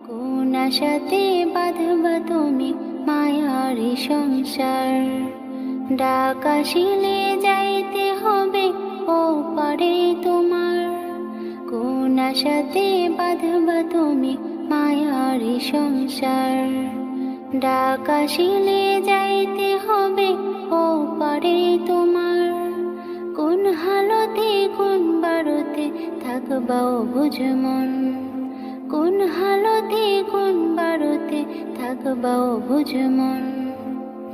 কোন আশাতে বাঁধবা তুমি মায়ারি সংসার? ডাক যাইতে হবে ও পারে তোমার। কোন আশাতে বাঁধবা তুমি মায়ারি সংসার? ডাক আসিলে যাইতে হবে ও পারে তোমার। কোন হালতে কোন বারতে থাকবাও বুঝমন কোন হালতে, কোন বারতে থাকবাও বুঝমন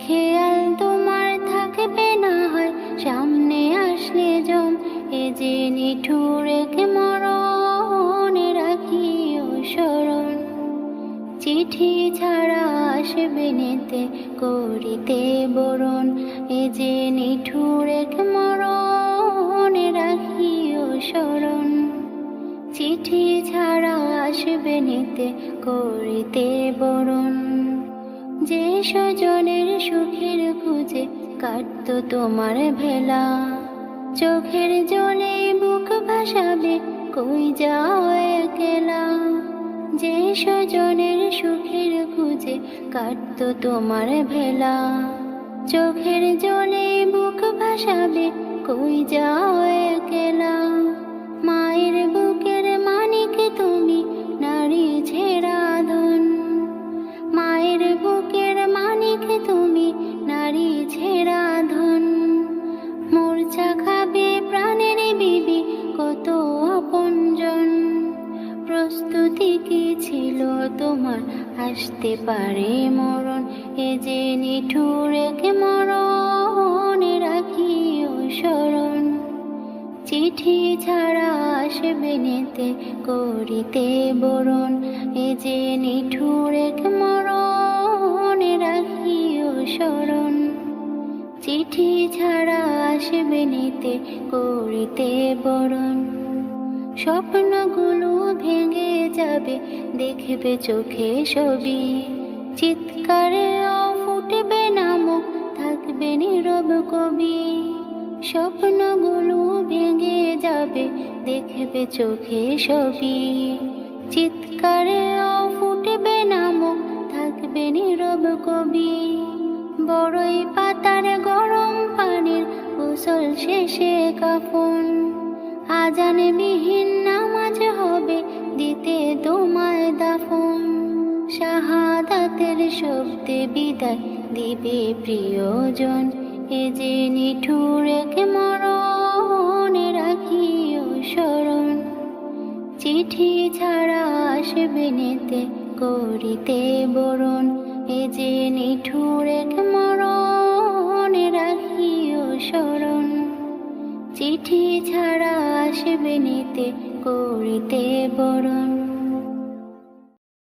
খেয়াল তোমার থাকবে না হয়, সামনে আসলে জম। এ যে নিঠুরেকে মরণে, রাখিও স্মরণ। চিঠি ছাড়া আসবে নেতে, করিতে বরণ। এ যে নিঠুরেক মরণে, রাখিও স্মরণ। চিঠি ছাড়া আসবে নিতে করিতে বরণ। যে স্বজনের সুখের খুঁজে কাটত তোমার ভেলা। চোখের জলে বুক ভাসাবে কই যাও একলা। যে স্বজনের সুখের খুঁজে কাটত তোমার ভেলা। চোখের জলে বুক ভাসাবে কই যাও একলা। মূর্ছা খাবে প্রাণের বিবি, কত আপনজন। প্রস্তুতি কি ছিল তোমার? আসতে পারে মরণ, এ যে নিঠুরেকে মরণে রাখিও স্মরণ চিঠি ছাড়া আসবে নেতে, করিতে বরণ, এ যে নিঠুরেক মরণে রাখিও স্মরণ চিঠি ছাড়া আসবে নিতে করিতে বরণ। স্বপ্নগুলো ভেঙে যাবে, দেখবে চোখে ছবি। চিৎকারে ফুটবে না মুখ থাকবে নীরব কবি। স্বপ্নগুলো ভেঙে যাবে, দেখবে চোখে ছবি। চিৎকারে ফুটবে না মুখ থাকবে নীরব কবি। বড়ই পাতার গরম গোসল শেষে কাফন। আজান বিহীন নামাজ হবে, দিতে তোমায় দাফন। শাহাদাতের শব্দে বিদায় দিবে প্রিয়জন। এ যে নিঠুর এক মরণে, রাখিও স্মরণ। চিঠি ছাড়া আসবে নেতে, করিতে বরণ। এ যে নিঠুর এক মরণে স্মরণ চিঠি ছাড়া আসবে নিতে করিতে বরণ।